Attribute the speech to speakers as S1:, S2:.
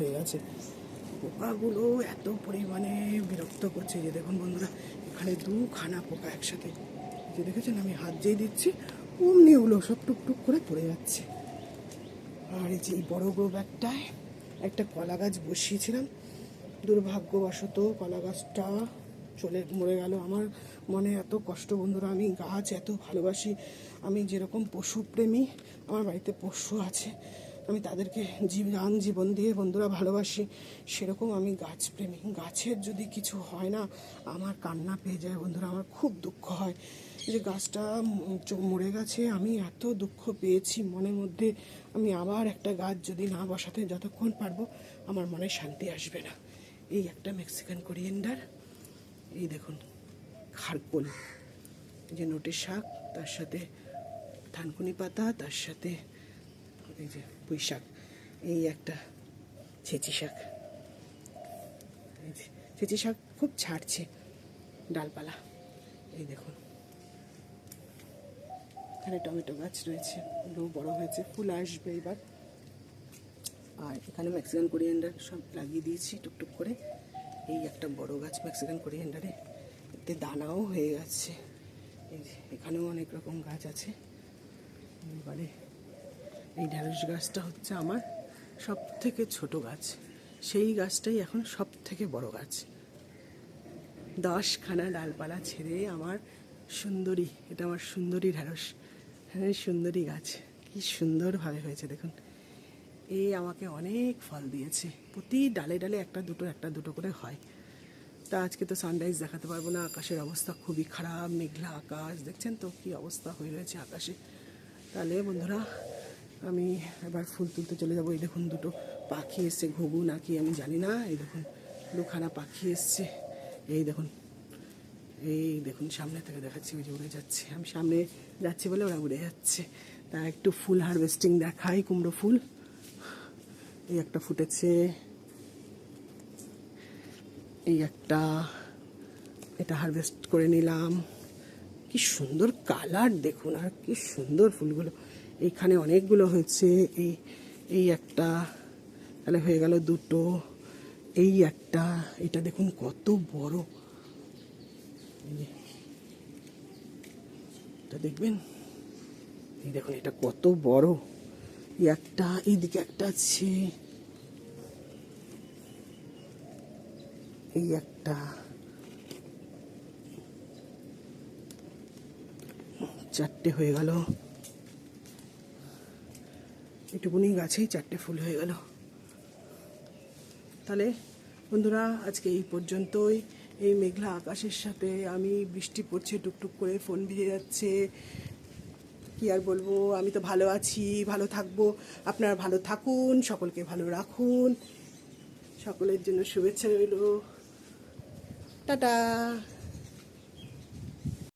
S1: হয়ে গেছে। পোকাগুলো এত পরিমাণে বিরক্ত করছে যে, দেখুন বন্ধুরা, এখানে দুখানা পোকা একসাথে। যে দেখেছেন, আমি হাত যেই দিচ্ছি, অমনি ওগুলো সব টুকটুক করে পড়ে যাচ্ছে। আর এই যে এই বড় গ্রো ব্যাগটায় একটা কলা গাছ বসিয়েছিলাম। দুর্ভাগ্যবশত কলা গাছটা চলে, মরে গেল। আমার মনে এত কষ্ট বন্ধুরা, আমি গাছ এত ভালোবাসি। আমি যেরকম পশুপ্রেমী, আমার বাড়িতে পশু আছে। আমি তাদেরকে জীবন জীবন দিয়ে বন্ধুরা ভালোবাসি। সেরকম আমি গাছ গাছপ্রেমী গাছের যদি কিছু হয় না, আমার কান্না পেয়ে যায় বন্ধুরা। আমার খুব দুঃখ হয় যে গাছটা মরে গেছে। আমি এত দুঃখ পেয়েছি মনের মধ্যে। আমি আবার একটা গাছ যদি না বসাতে যতক্ষণ পারব, আমার মনে শান্তি আসবে না। এই একটা মেক্সিকান কোরিয়েন্ডার। এই দেখুন, খারকোল। যে নোটের শাক, তার সাথে থানকুনি পাতা, তার সাথে এই যে পুঁই শাক, এই একটা ছেঁচি শাক। ছেঁচি শাক খুব ছাড়ছে ডালপালা। এই দেখুন। এখানে টমেটো গাছ রয়েছে ওগুলো বড় হয়েছে, ফুল আসবে এবার। আর এখানে মেক্সিকান কোরিয়েন্ডার সব লাগিয়ে দিয়েছি টুকটুক করে। এই একটা বড় গাছ মেক্সিকান কোরিয়েন্ডারে এতে দানাও হয়ে গেছে এই যে এখানেও অনেক রকম গাছ আছে। এবারে এই ঢ্যাঁড়স গাছটা হচ্ছে আমার সব থেকে ছোট গাছ। সেই গাছটাই এখন সব থেকে বড় গাছ। দশখানা ডালপালা ছেড়ে আমার সুন্দরী, এটা আমার সুন্দরী ঢ্যাঁড়স হ্যাঁ সুন্দরী গাছ। কি সুন্দরভাবে হয়েছে, দেখুন। এই আমাকে অনেক ফল দিয়েছে। প্রতি ডালে ডালে একটা দুটো একটা দুটো করে হয়। তা আজকে তো সানরাইজ দেখাতে পারব না। আকাশের অবস্থা খুবই খারাপ, মেঘলা আকাশ। দেখছেন তো কি অবস্থা হয়ে রয়েছে আকাশে। তাহলে বন্ধুরা আমি এবার ফুল তুলতে চলে যাব। এই দেখুন দুটো পাখি এসছে, ঘুঘু নাকি আমি জানি না। এই দেখুন, দুখানা পাখি এসছে। এই দেখুন এই দেখুন, সামনে থেকে দেখাচ্ছি, ওই যে উড়ে যাচ্ছে। আমি সামনে যাচ্ছি বলে ওরা উড়ে যাচ্ছে। তা একটু ফুল হারভেস্টিং দেখাই, কুমড়ো ফুল। এই একটা ফুটেছে। এই একটা, এটা হারভেস্ট করে নিলাম। কি সুন্দর কালার দেখুন, আর কি সুন্দর ফুলগুলো। এইখানে অনেকগুলো হয়েছে, এই এই একটা, তাহলে হয়ে গেল দুটো, এই একটা, এটা দেখুন কত বড়। এটা দেখবেন? এই দেখুন, এটা কত বড়। এই একটা, এইদিকে একটা আছে। এই একটা। চারটে হয়ে গেল। এটুকুনি গাছেই চারটে ফুল হয়ে গেল। তাহলে বন্ধুরা, আজকে এই পর্যন্তই। এই মেঘলা আকাশের সাথে আমি বৃষ্টি পড়ছে, টুকটুক করে ফোন ভিজে যাচ্ছে। কি আর বলব, আমি তো ভালো আছি, ভালো থাকব। আপনারা ভালো থাকুন, সকলকে ভালো রাখুন। সকলের জন্য শুভেচ্ছা রইল। টাটা।